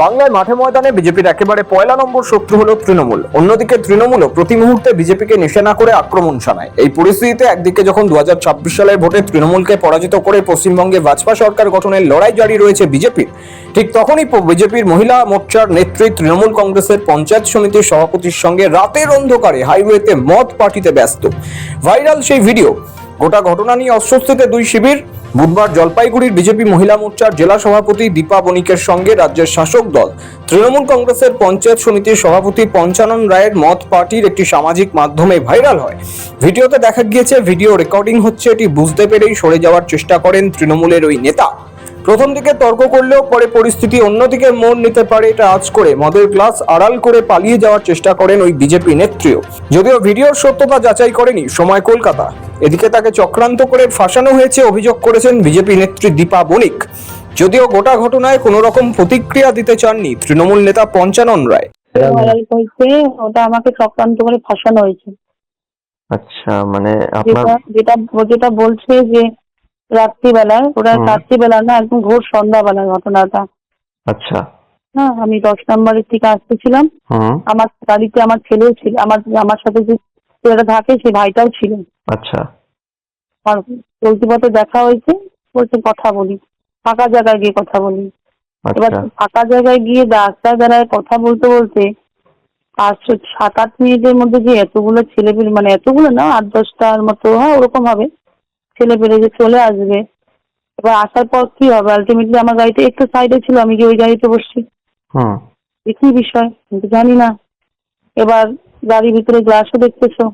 বাংলায় মাঠে ময়দানে বিজেপির একেবারে পয়লা নম্বর শত্রু হলো তৃণমূল। অন্যদিকে তৃণমূলও প্রতি মুহূর্তে বিজেপিকে নিশানা করে আক্রমণ শানায়। এই পরিস্থিতিতে একদিকে যখন দু সালের ভোটে তৃণমূলকে পরাজিত করে পশ্চিমবঙ্গে ভাজপা সরকার গঠনের লড়াই জারি রয়েছে বিজেপির, ঠিক তখনই বিজেপির মহিলা মোর্চার নেত্রী তৃণমূল কংগ্রেসের পঞ্চায়েত সমিতির সভাপতির সঙ্গে রাতের অন্ধকারে হাইওয়েতে মদ পার্টিতে ব্যস্ত। ভাইরাল সেই ভিডিও। গোটা ঘটনা নিয়ে অস্বস্তিতে দুই শিবির বুধবার জলপাইগুড়ির বিজেপি মহিলা মোর্চার জেলা সভাপতি দীপা বণিকের সঙ্গে রাজ্যের শাসক দল, তৃণমূল কংগ্রেসের পঞ্চায়েত সমিতির সভাপতি পঞ্চানন রায়ের মত পার্টির একটি সামাজিক মাধ্যমে ভাইরাল হয়। ভিডিওতে দেখা গিয়েছে, ভিডিও রেকর্ডিং হচ্ছে, এটি বুঝতে পেরেই সরে যাওয়ার চেষ্টা করেন তৃণমূলের ওই নেতা। প্রথম দিকে তর্ক করলেও পরে পরিস্থিতি অন্যদিকে মোড় নিতে পারে এটা আজ করে। মদের গ্লাস আড়াল করে পালিয়ে যাওয়ার চেষ্টা করেন ওই বিজেপি নেত্রীও। যদিও ভিডিওর সত্যতা যাচাই করেনি সময় কলকাতা। এদিকে তাকে চক্রান্ত করে ফাঁসানো হয়েছে অভিযোগ করেছেন বিজেপি নেত্রী দীপা বণিক। যদিও গোটা ঘটনায় কোনো রকম প্রতিক্রিয়া দিতে চাননি তৃণমূল নেতা পঞ্চানন রায়। ওটা আমাকে চক্রান্ত করে ফাঁসানো হয়েছে। আচ্ছা মানে আপনার যেটা যেটা যেটা বলছে যে রাত্রিবেলায় ওটা রাত্রিবেলা না একদম ঘোর সন্ধ্যাবেলার ঘটনাটা। আচ্ছা। হ্যাঁ আমি দশ নম্বরের থেকে আসতেছিলাম। আমার গাড়িতে আমার ছেলেও ছিল আমার আমার সাথে যে ছেলেটা থাকে সে ভাইটাও ছিল। আচ্ছা। আর চলতি পথে দেখা হয়েছে বলছে কথা বলি ফাঁকা জায়গায় গিয়ে কথা বলি। এবার আচ্ছা ফাঁকা জায়গায় গিয়ে রাস্তায় দাঁড়ায় কথা বলতে বলতে আর সাত আট মিনিটের মধ্যে যে এতগুলো ছেলে মানে এতগুলো না আট দশটার মতো হ্যাঁ ওরকম হবে ছেলে পেলে যে চলে আসবে। এবার আসার পর কি হবে? আলটিমেটলি আমার গাড়িতে একটু সাইডে ছিল আমি গিয়ে ওই গাড়িতে বসছি। এ কি বিষয়? কিন্তু জানি না। এবার গাড়ির ভিতরে গ্লাসও দেখতেছো।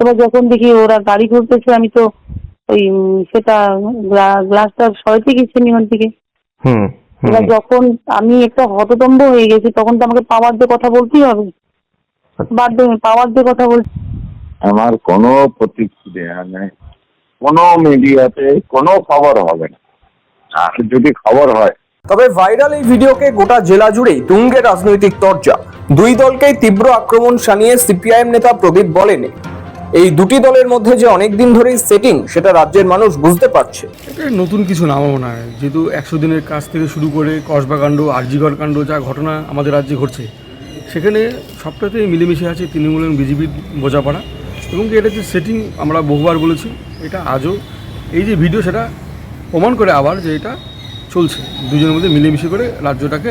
এবার যখন দেখি ওরা গাড়ি ঘুরতেছে আমি তো ওই সেটা গ্লাসটা সরাইতে গেছি নিয়ন থেকে। এবার যখন আমি একটা হতদম্ব হয়ে গেছি তখন তো আমাকে পাওয়ার দিয়ে কথা বলতেই হবে। বাধ্য হয়ে পাওয়ার দিয়ে কথা বলছি আমার কোনো প্রতিক্রিয়া নেই। কোনো মিডিয়াতে কোনো খবর হবে না। আর যদি খবর হয় তবে ভাইরাল এই ভিডিওকে গোটা জেলা জুড়েই তুঙ্গে রাজনৈতিক চর্চা দুই দলকেই তীব্র আক্রমণ শানিয়ে সিপিআইএম নেতা প্রদীপ বলেন এই দুটি দলের মধ্যে যে অনেকদিন ধরেই সেটিং সেটা রাজ্যের মানুষ বুঝতে পারছে। এটা নতুন কিছু না মনে হয়। যেহেতু একশো দিনের কাজ থেকে শুরু করে কসবা কাণ্ড আরজিগড় কাণ্ড যা ঘটনা আমাদের রাজ্যে ঘটছে সেখানে সবটাতেই মিলেমিশে আছে তৃণমূল এবং বিজেপির বোঝাপড়া। এবং কি এটা যে সেটিং আমরা বহুবার বলেছি এটা আজও এই যে ভিডিও সেটা প্রমাণ করে আবার যে এটা চলছে। দুজনের মধ্যে মিলেমিশে করে রাজ্যটাকে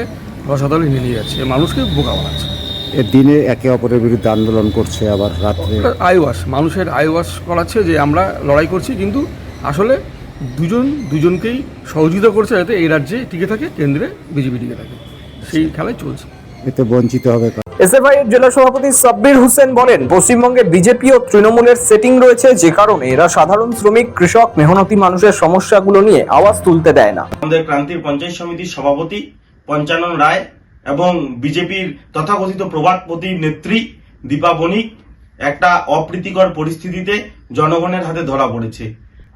রসাতলে নিয়ে নিয়ে যাচ্ছে। মানুষকে বোকা বানাচ্ছে। দিনে একে অপরের বিরুদ্ধে আন্দোলন করছে আবার রাত্রে। ওটা আইওয়াশ মানুষের আইওয়াশ করাচ্ছে যে আমরা লড়াই করছি কিন্তু আসলে দুজন দুজনকেই সহযোগিতা করছে যাতে এই রাজ্যে টিকে থাকে কেন্দ্রে বিজেপি টিকে থাকে। সেই খেলায় চলছে। এতে বঞ্চিত হবে এসএফআই এর জেলা সভাপতি সাব্বির বলেন, পশ্চিমবঙ্গে বিজেপি ও তৃণমূলের সেটিং রয়েছে যে কারণে এরা সাধারণ শ্রমিক, কৃষক, মেহনতি মানুষের সমস্যাগুলো নিয়ে আওয়াজ তুলতে দেয় না। আমাদের ক্রান্তির পঞ্চায়েত সমিতির সভাপতি পঞ্চানন রায় এবং বিজেপির তথাকথিত প্রবাদপতির নেত্রী দীপা বণিক একটা অপ্রীতিকর পরিস্থিতিতে জনগণের হাতে ধরা পড়েছে।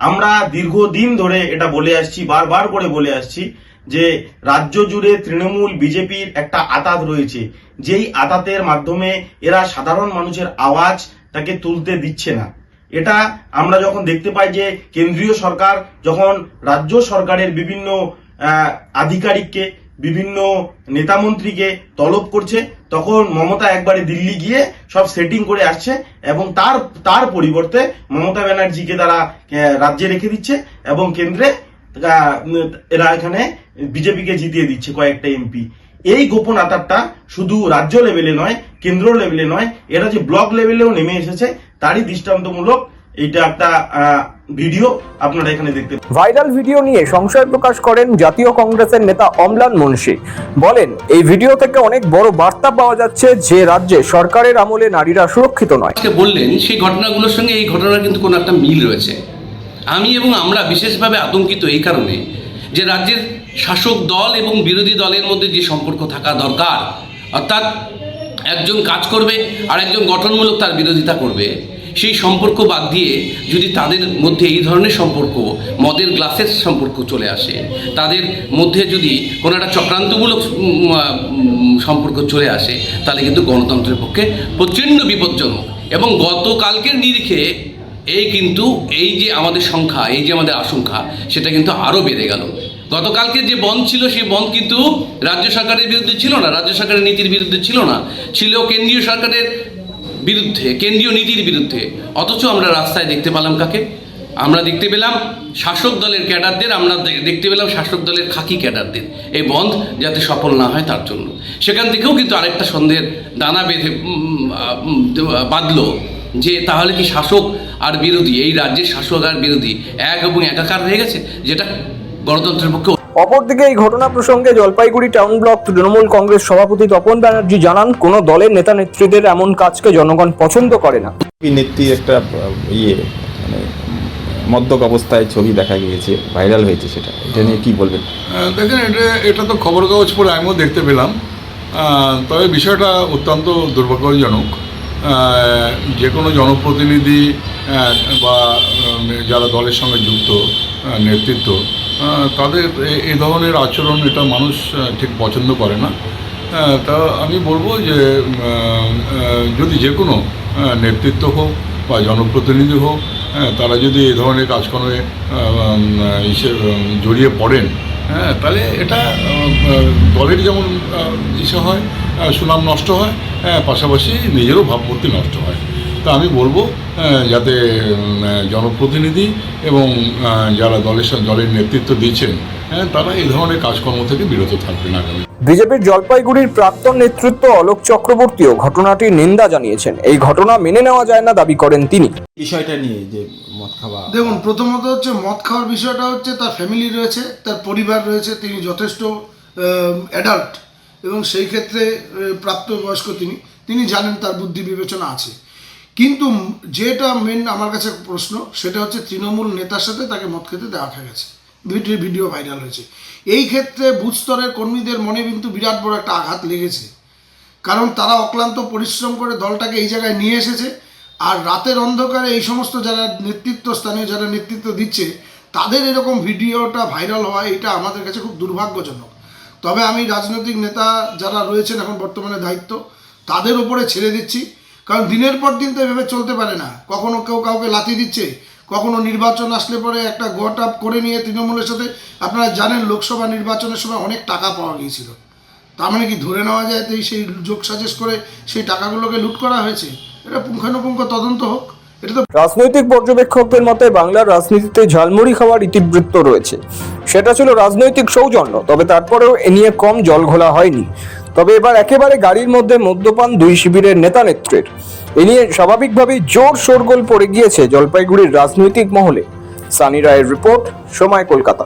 আমরা দীর্ঘদিন ধরে এটা বলে আসছি, বারবার করে বলে আসছি যে রাজ্য জুড়ে তৃণমূল, বিজেপির একটা আতাত রয়েছে। যেই আতাতের মাধ্যমে এরা সাধারণ মানুষের আওয়াজ তাকে তুলতে দিচ্ছে না। এটা আমরা যখন দেখতে পাই যে কেন্দ্রীয় সরকার যখন রাজ্য সরকারের বিভিন্ন আধিকারিককে, বিভিন্ন নেতামন্ত্রীকে তলব করছে, তখন মমতা একবারে দিল্লি গিয়ে সব সেটিং করে আসছে এবং তার তার পরিবর্তে মমতা ব্যানার্জিকে তারা রাজ্যে রেখে দিচ্ছে এবং কেন্দ্রে এরা এখানে বিজেপিকে জিতিয়ে দিচ্ছে কয়েকটা এমপি এই গোপন আতারটা শুধু রাজ্য লেভেলে নয় কেন্দ্র লেভেলে নয় এরা যে ব্লক লেভেলেও নেমে এসেছে তারই দৃষ্টান্তমূলক এইটা একটা আহ, ভিডিও আপনারা এখানে দেখতে ভাইরাল ভিডিও নিয়ে সংশয় প্রকাশ করেন জাতীয় কংগ্রেসের নেতা অমলান মুন্সি। বলেন এই ভিডিও থেকে অনেক বড় বার্তা পাওয়া যাচ্ছে যে রাজ্যে সরকারের আমলে নারীরা সুরক্ষিত নয়। আজকে বললেন সেই ঘটনাগুলোর সঙ্গে এই ঘটনার কিন্তু কোনো একটা মিল রয়েছে। আমি এবং আমরা বিশেষভাবে আতঙ্কিত এই কারণে যে রাজ্যের শাসক দল এবং বিরোধী দলের মধ্যে যে সম্পর্ক থাকা দরকার, অর্থাৎ একজন কাজ করবে আর একজন গঠনমূলক তার বিরোধিতা করবে, সেই সম্পর্ক বাদ দিয়ে যদি তাদের মধ্যে এই ধরনের সম্পর্ক, মদের গ্লাসের সম্পর্ক চলে আসে, তাদের মধ্যে যদি কোনো একটা চক্রান্তমূলক সম্পর্ক চলে আসে, তাহলে কিন্তু গণতন্ত্রের পক্ষে প্রচণ্ড বিপজ্জনক এবং গতকালকের নিরিখে এই কিন্তু এই যে আমাদের সংখ্যা, এই যে আমাদের আশঙ্কা, সেটা কিন্তু আরও বেড়ে গেল। গতকালকে যে বন্ধ ছিল, সেই বন্ধ কিন্তু রাজ্য সরকারের বিরুদ্ধে ছিল না, রাজ্য সরকারের নীতির বিরুদ্ধে ছিল না। ছিল কেন্দ্রীয় সরকারের বিরুদ্ধে, কেন্দ্রীয় নীতির বিরুদ্ধে। অথচ আমরা রাস্তায় দেখতে পেলাম কাকে? আমরা দেখতে পেলাম শাসক দলের ক্যাডারদের, আমরা দেখতে পেলাম শাসক দলের খাকি ক্যাডারদের। এই বন্ধ যাতে সফল না হয় তার জন্য। সেখান থেকেও কিন্তু আরেকটা সন্দেহের দানা বেঁধে বাঁধলো। যে তাহলে কি শাসক আর বিরোধী এই রাজ্যের শাসক আর বিরোধী এক এবং একাকার হয়ে গেছে? যেটা গণতন্ত্রের পক্ষে অপরদিকে এই ঘটনা প্রসঙ্গে জলপাইগুড়ি টাউন ব্লক তৃণমূল কংগ্রেস সভাপতি তপন ব্যানার্জি জানান কোনো দলের নেতা নেত্রীদের এমন কাজকে জনগণ পছন্দ করে না। নেত্রীর একটা ইয়ে মানে মদ্যক অবস্থায় ছবি দেখা গিয়েছে ভাইরাল হয়েছে সেটা। এটা নিয়ে কি বলবেন? আহ, দেখেন এটা এটা তো খবর কাগজ পড়ে আমিও দেখতে পেলাম। আহ, তবে বিষয়টা অত্যন্ত দুর্ভাগ্যজনক। যে কোনো জনপ্রতিনিধি বা যারা দলের সঙ্গে যুক্ত নেতৃত্ব তাদের এ- এই ধরনের আচরণ এটা মানুষ ঠিক পছন্দ করে না। তা আমি বলব যে যদি যে কোনো নেতৃত্ব হোক বা জনপ্রতিনিধি হোক তারা যদি এই ধরনের কাজকর্মে জড়িয়ে পড়েন হ্যাঁ তাহলে এটা দলের যেমন ইসে হয় সুনাম নষ্ট হয় হ্যাঁ পাশাপাশি নিজেরও ভাবমূর্তি নষ্ট হয়। তা আমি বলব যাতে জনপ্রতিনিধি এবং যারা দলের সাথে দলের নেতৃত্ব দিচ্ছেন হ্যাঁ তারা এই ধরনের কাজকর্ম থেকে বিরত থাকবেন আগামী বিজেপির জলপাইগুড়ির প্রাক্তন নেতৃত্ব অলোক চক্রবর্তীও ঘটনাটির নিন্দা জানিয়েছেন। এই ঘটনা মেনে নেওয়া যায় না দাবি করেন তিনি। বিষয়টা নিয়ে যে মদ খাওয়া দেখুন প্রথমত হচ্ছে মদ খাওয়ার বিষয়টা হচ্ছে তার ফ্যামিলি রয়েছে তার পরিবার রয়েছে তিনি যথেষ্ট অ্যাডাল্ট এবং সেই ক্ষেত্রে প্রাপ্তবয়স্ক তিনি। তিনি জানেন তার বুদ্ধি বিবেচনা আছে। কিন্তু যেটা মেন আমার কাছে প্রশ্ন, সেটা হচ্ছে তৃণমূল নেতার সাথে তাকে মদ খেতে দেখা গেছে। ভিডিও ভিডিও ভাইরাল হয়েছে। এই ক্ষেত্রে বুথ স্তরের কর্মীদের মনে কিন্তু বিরাট বড় একটা আঘাত লেগেছে। কারণ তারা অক্লান্ত পরিশ্রম করে দলটাকে এই জায়গায় নিয়ে এসেছে, আর রাতের অন্ধকারে এই সমস্ত যারা নেতৃত্ব, স্থানীয় যারা নেতৃত্ব দিচ্ছে, তাদের এরকম ভিডিওটা ভাইরাল হওয়া এটা আমাদের কাছে খুব দুর্ভাগ্যজনক। তবে আমি রাজনৈতিক নেতা যারা রয়েছেন এখন বর্তমানে দায়িত্ব, তাদের ওপরে ছেড়ে দিচ্ছি। কারণ দিনের পর দিন তো এভাবে চলতে পারে না। কখনো কেউ কাউকে লাথি দিচ্ছে, কখনো নির্বাচন আসলে পরে একটা গোট আপ করে নিয়ে তৃণমূলের সাথে, আপনারা জানেন লোকসভা নির্বাচনের সময় অনেক টাকা পাওয়া গিয়েছিল। তার মানে কি ধরে নেওয়া যায় তো সেই যোগ সাজেশ করে সেই টাকাগুলোকে লুট করা হয়েছে? এটা পুঙ্খানুপুঙ্খ তদন্ত হোক। রাজনৈতিক পর্যবেক্ষকদের মতে বাংলার রাজনীতিতে ঝালমুড়ি খাওয়ার ইতিবৃত্ত রয়েছে। সেটা ছিল রাজনৈতিক সৌজন্য, তবে তারপরেও এ নিয়ে কম জল ঘোলা হয়নি। তবে এবার একেবারে গাড়ির মধ্যে মদ্যপান দুই শিবিরের নেতা নেত্রের। এ নিয়ে স্বাভাবিকভাবেই জোর শোরগোল পড়ে গিয়েছে জলপাইগুড়ির রাজনৈতিক মহলে। সানি রায়ের রিপোর্ট, সময় কলকাতা।